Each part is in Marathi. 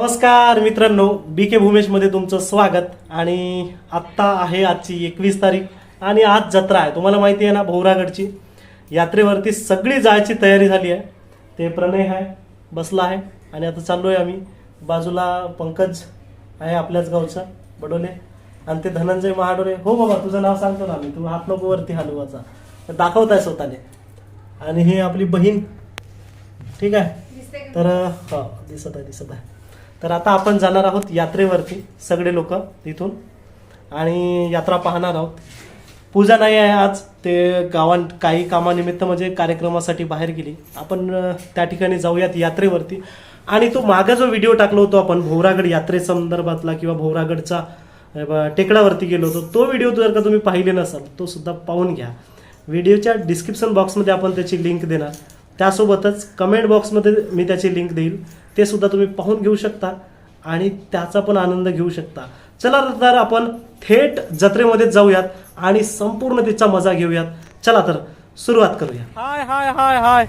नमस्कार मित्रांनो बी के भूमेशमध्ये तुमचं स्वागत. आणि आत्ता आहे आजची एकवीस तारीख आणि आज जत्रा आहे. तुम्हाला माहिती आहे ना भोवरागडची. यात्रेवरती सगळी जायची तयारी झाली आहे. ते प्रणय आहे बसला आहे. आणि आता चाललो आहे आम्ही. बाजूला पंकज आहे आपल्याच गावचा बडोले. आणि ते धनंजय महाडोरे. हो बाबा तुझं नाव सांगतो ना मी. तू हात नको वरती हलवाचा दाखवत आहे स्वतःने आणि ही आपली बहीण. ठीक आहे? तर हा दिसत आहे दिसत आहे. तर आता आपण जाणार आहोत यात्रेवरती सगळे लोक तिथून. आणि यात्रा पाहणार आहोत. पूजा नाही आहे आज ते गावांत काही कामानिमित्त म्हणजे कार्यक्रमासाठी बाहेर गेली. आपण त्या ठिकाणी जाऊयात यात्रेवरती. आणि तो मागा जो व्हिडिओ टाकलो होतो आपण भोवरागड यात्रेसंदर्भातला किंवा भोवरागडचा टेकडावरती गेलो होतो तो व्हिडिओ जर का तुम्ही पाहिले नसाल तो सुद्धा पाहून घ्या. व्हिडिओच्या डिस्क्रिप्शन बॉक्समध्ये आपण त्याची लिंक देणार. त्यासोबतच कमेंट बॉक्समध्ये मी त्याची लिंक देईल. ते सुद्धा तुम्ही पाहून घेऊ शकता आणि त्याचा पण आनंद घेऊ शकता. चला तर आपण थेट जत्रेमध्ये जाऊयात आणि संपूर्ण तिचा मजा घेऊयात. चला तर सुरुवात करूया. हाय हाय हाय हाय.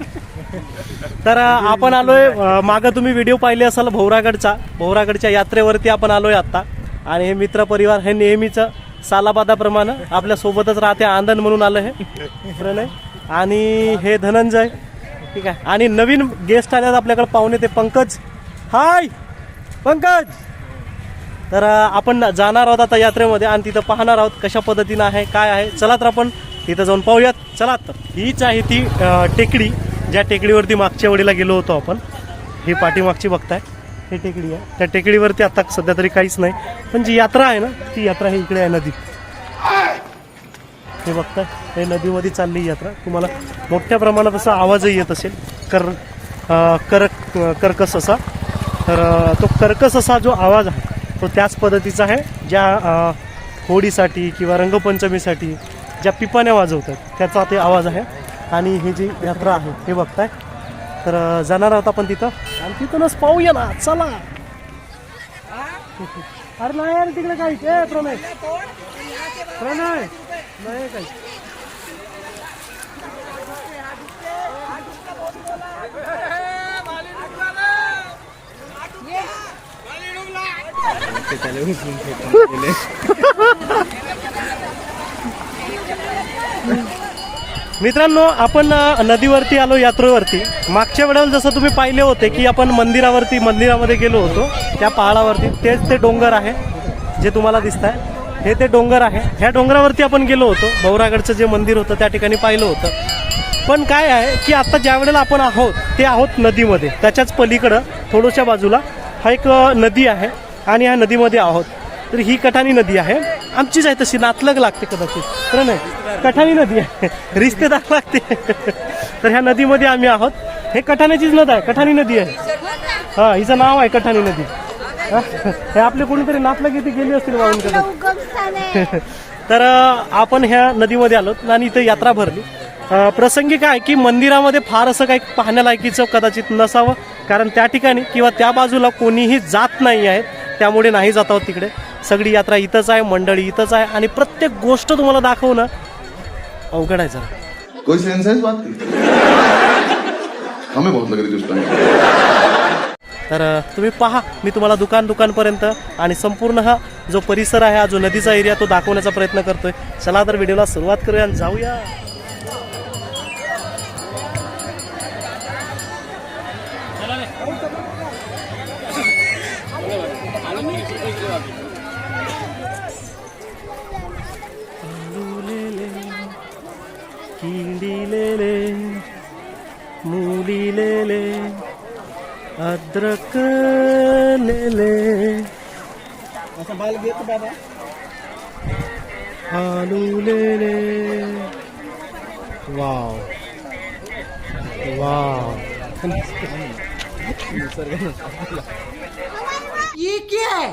तर आपण आलोय अ, मागं तुम्ही व्हिडिओ पाहिले असाल भोवरागडचा. भोवरागडच्या यात्रेवरती आपण आलोय आता आणि हे मित्र परिवार हे नेहमीचं सालाबादाप्रमाणे आपल्या सोबतच राहते आनंद म्हणून आलं हे. प्रणय. आणि हे धनंजय. ठीक आहे. आणि नवीन गेस्ट आल्यात आपल्याकडे पाहुणे ते पंकज. हाय! पंकज! तर आपण जाणार आहोत आता यात्रेमध्ये आणि तिथं पाहणार आहोत कशा पद्धतीनं आहे काय आहे. चला तर आपण तिथं जाऊन पाहूयात. चला तर. हीच आहे ती टेकडी ज्या टेकडीवरती मागच्या वेळेला गेलो होतो आपण. ही पाठीमागची बघताय. ही टेकडी आहे. त्या टेकडीवरती आता सध्या तरी काहीच नाही. पण जी यात्रा आहे ना ती यात्रा ही इकडे आहे नदी हे बघताय हे नदीमध्ये चालली ही यात्रा. तुम्हाला मोठ्या प्रमाणात असा आवाजही येत असेल. कर अ, कर कर्कस असा. तर तो कर्कस असा जो आवाज आहे तो त्याच पद्धतीचा आहे ज्या अ, होळीसाठी किंवा रंगपंचमीसाठी ज्या पिपाण्या वाजवतात त्याचा ते आवाज आहे. आणि ही जी यात्रा आहे हे बघताय. तर जाणार आहोत आपण तिथं. आणि तिथूनच पाहूया ना चला. अरे नाही अरे तिकडे काही प्रणय प्रणय नाही काही. मित्रांनो आपण नदीवरती आलो यात्रेवरती. मागच्या वेळेला जसं तुम्ही पाहिले होते की आपण मंदिरावरती मंदिरामध्ये गेलो होतो त्या पहाडावरती. तेच ते डोंगर आहे जे तुम्हाला दिसत आहे हे ते डोंगर आहे. ह्या डोंगरावरती आपण गेलो होतो. भौरागडचं जे मंदिर होतं त्या ठिकाणी पाहिलं होतं. पण काय आहे की आता ज्या वेळेला आपण आहोत ते आहोत नदीमध्ये. त्याच्याच पलीकडं थोडंशा बाजूला हा एक नदी आहे आणि ह्या नदीमध्ये आहोत. तर ही कठाणी नदी आहे. आमचीच आहे तशी नातलग लागते कदाचित. तर नाही? कठाणी नदी आहे. रिश्तेदार लागते. तर ह्या नदीमध्ये आम्ही आहोत. हे कठाण्याचीच नदी आहे. कठाणी नदी आहे. हा हिचं नाव आहे कठाणी नदी. हा, हे आपले कोणीतरी नातलग इथे गेली असतील आहे. तर आपण ह्या नदीमध्ये आलो आणि इथे यात्रा भरली. प्रसंगी काय की मंदिरामध्ये फार असं काही पाहण्यालायकीचं कदाचित नसावं कारण त्या ठिकाणी किंवा त्या बाजूला कोणीही जात नाही आहेत त्यामुळे नाही जात आहोत तिकडे. सगळी यात्रा इथंच आहे मंडळी इथंच आहे आणि प्रत्येक गोष्ट तुम्हाला दाखवणं अवघड आहे जरा. कोई सेंस है इस बात की? हमें बहुत लग रही तर तुम्ही पहा मी तुम्हाला दुकान दुकानपर्यंत आणि संपूर्ण हा जो परिसर आहे हा जो नदीचा एरिया तो दाखवण्याचा प्रयत्न करतोय. चला तर व्हिडिओला सुरुवात करूया आणि जाऊया. किडीलेले अद्रक बाल घेत बाबा आलू लेले वाव वाव ये क्या है?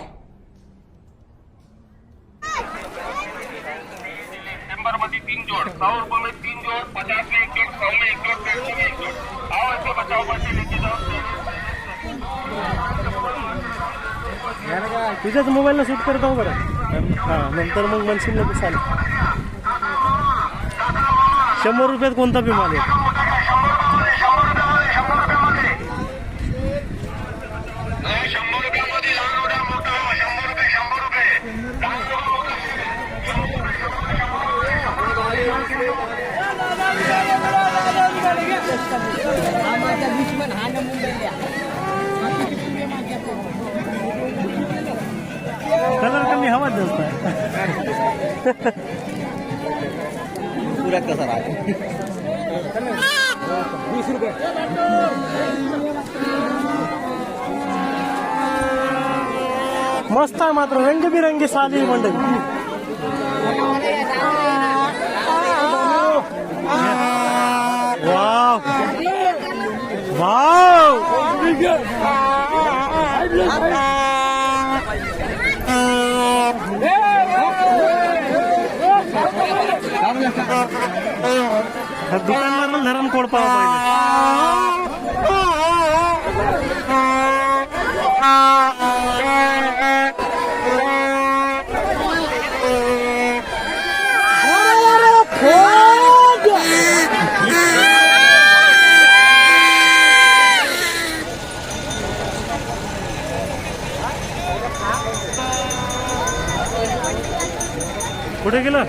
तीन जोड़ सौ रुपए में तीन जोड़ पचास में एक जोड़ सौ में एक जोड़ सौ में एक जोड़। आओ ऐसे बचाओ पैसे तुझ्याच मोबाईलला शूट करत आहो बरं. हां नंतर मग म्हणशील ना चालेल. शंभर रुपयात कोणता बी माल आहे? हा नमून रुपये हवा जास्त कसा राहते? वीस रुपये मस्त आहे मात्र रंगबिरंगी साली मंडळी. वाव. वाव. ह्या दुकानदाराला धरण कोड पाहा पहिले कुठे गेलं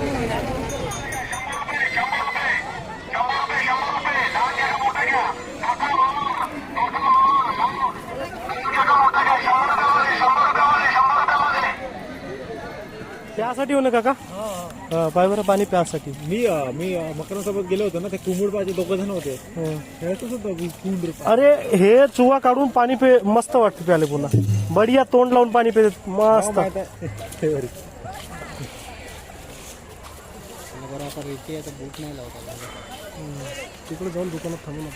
प्यासाठी हो ना काका हा, पाय बरं पाणी प्यासाठी. मी अं, मी अं, मकरांसोबत गेलो होतो ना ते कुंबूड पाहिजे दोघ जण होते. खेळतच होतो मी कुंड अरे हे चुवा काढून पाणी पे मस्त वाटते प्याले पुन्हा. बढिया तोंड लावून पाणी पे मस्त. लावता तिकडे जाऊन दुकानात थांबून